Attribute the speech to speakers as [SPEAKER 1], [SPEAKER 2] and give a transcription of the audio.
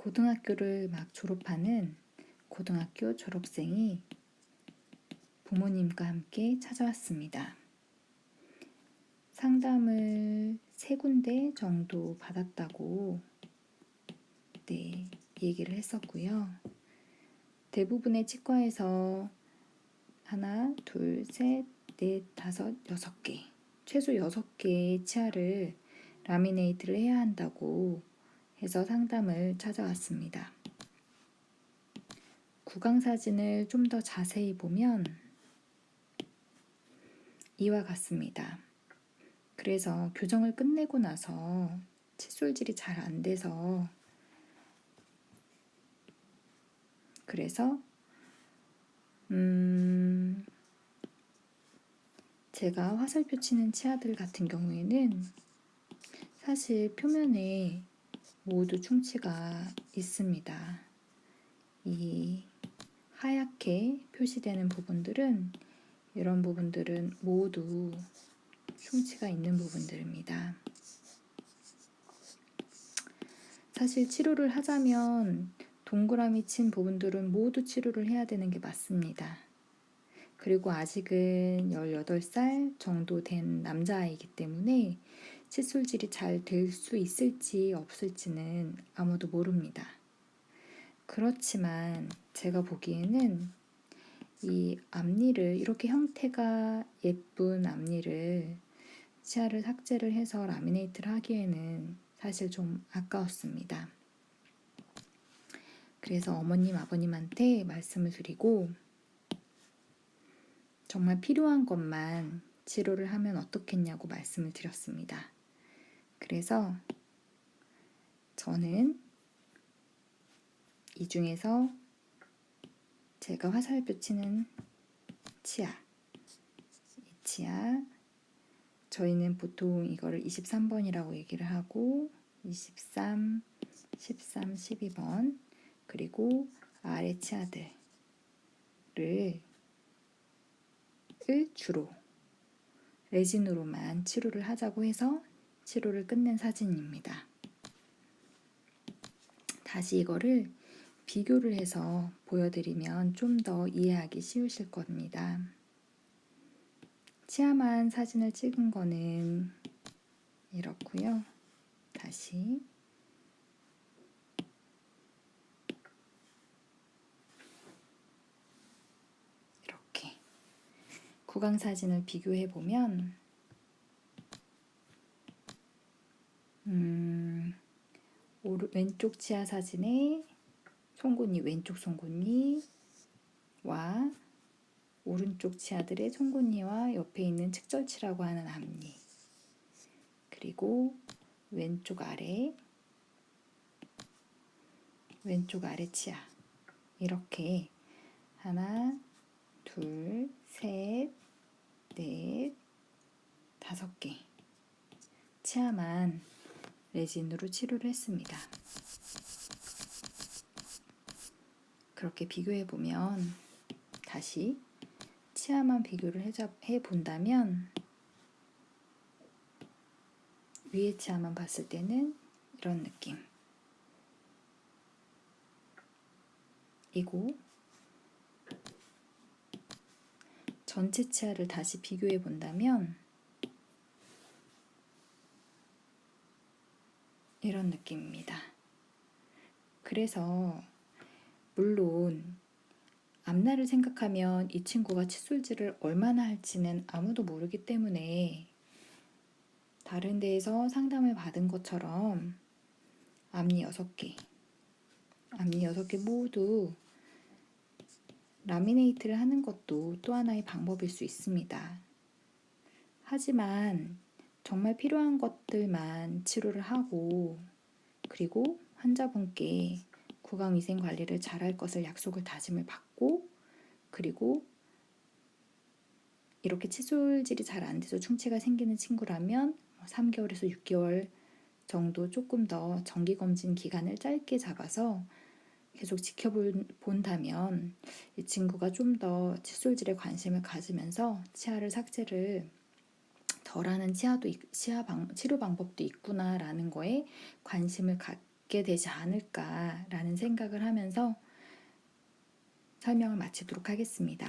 [SPEAKER 1] 고등학교를 막 졸업하는 고등학교 졸업생이 부모님과 함께 찾아왔습니다. 상담을 세 군데 정도 받았다고 네, 얘기를 했었고요. 대부분의 치과에서 하나, 둘, 셋, 넷, 다섯, 여섯 개, 최소 여섯 개의 치아를 라미네이트를 해야 한다고 해서 상담을 찾아왔습니다. 구강 사진을 좀 더 자세히 보면 이와 같습니다. 그래서 교정을 끝내고 나서 칫솔질이 잘 안 돼서 그래서 음 제가 화살표 치는 치아들 같은 경우에는 사실 표면에 모두 충치가 있습니다. 이 하얗게 표시되는 부분들은 이런 부분들은 모두 충치가 있는 부분들입니다. 사실 치료를 하자면 동그라미 친 부분들은 모두 치료를 해야 되는 게 맞습니다. 그리고 아직은 18살 정도 된 남자아이기 때문에 칫솔질이 잘 될 수 있을지 없을지는 아무도 모릅니다. 그렇지만 제가 보기에는 이 앞니를 이렇게 형태가 예쁜 앞니를 치아를 삭제를 해서 라미네이트를 하기에는 사실 좀 아까웠습니다. 그래서 어머님, 아버님한테 말씀을 드리고 정말 필요한 것만 치료를 하면 어떻겠냐고 말씀을 드렸습니다. 그래서 저는 이 중에서 제가 화살표 치는 치아, 이 치아, 저희는 보통 이거를 23번이라고 얘기를 하고 23, 13, 12번 그리고 아래 치아들을 주로 레진으로만 치료를 하자고 해서 치료를 끝낸 사진입니다. 다시 이거를 비교를 해서 보여드리면 좀 더 이해하기 쉬우실 겁니다. 치아만 사진을 찍은 거는 이렇고요. 다시 이렇게 구강 사진을 비교해 보면 음, 오른, 왼쪽 치아 사진에 송곳니 왼쪽 송곳니와 오른쪽 치아들의 송곳니와 옆에 있는 측절치라고 하는 앞니. 그리고 왼쪽 아래 왼쪽 아래 치아 이렇게 하나 둘셋넷 다섯 개. 치아만 레진으로 치료를 했습니다. 그렇게 비교해 보면 다시 치아만 비교를 해 본다면 위에 치아만 봤을 때는 이런 느낌. 이고 전체 치아를 다시 비교해 본다면 이런 느낌입니다. 그래서 물론 앞날을 생각하면 이 친구가 칫솔질을 얼마나 할지는 아무도 모르기 때문에 다른 데에서 상담을 받은 것처럼 앞니 6개, 앞니 6개 모두 라미네이트를 하는 것도 또 하나의 방법일 수 있습니다. 하지만 정말 필요한 것들만 치료를 하고 그리고 환자분께 구강 위생 관리를 잘할 것을 약속을 다짐을 받고 그리고 이렇게 칫솔질이 잘 안 돼서 충치가 생기는 친구라면 3개월에서 뭐 6개월 정도 조금 더 정기 검진 기간을 짧게 잡아서 계속 지켜본다면 이 친구가 좀 더 칫솔질에 관심을 가지면서 치아를 삭제를 덜하는 치아도 치아 방, 치료 방법도 있구나라는 거에 관심을 갖 받게 되지 않을까라는 생각을 하면서 설명을 마치도록 하겠습니다.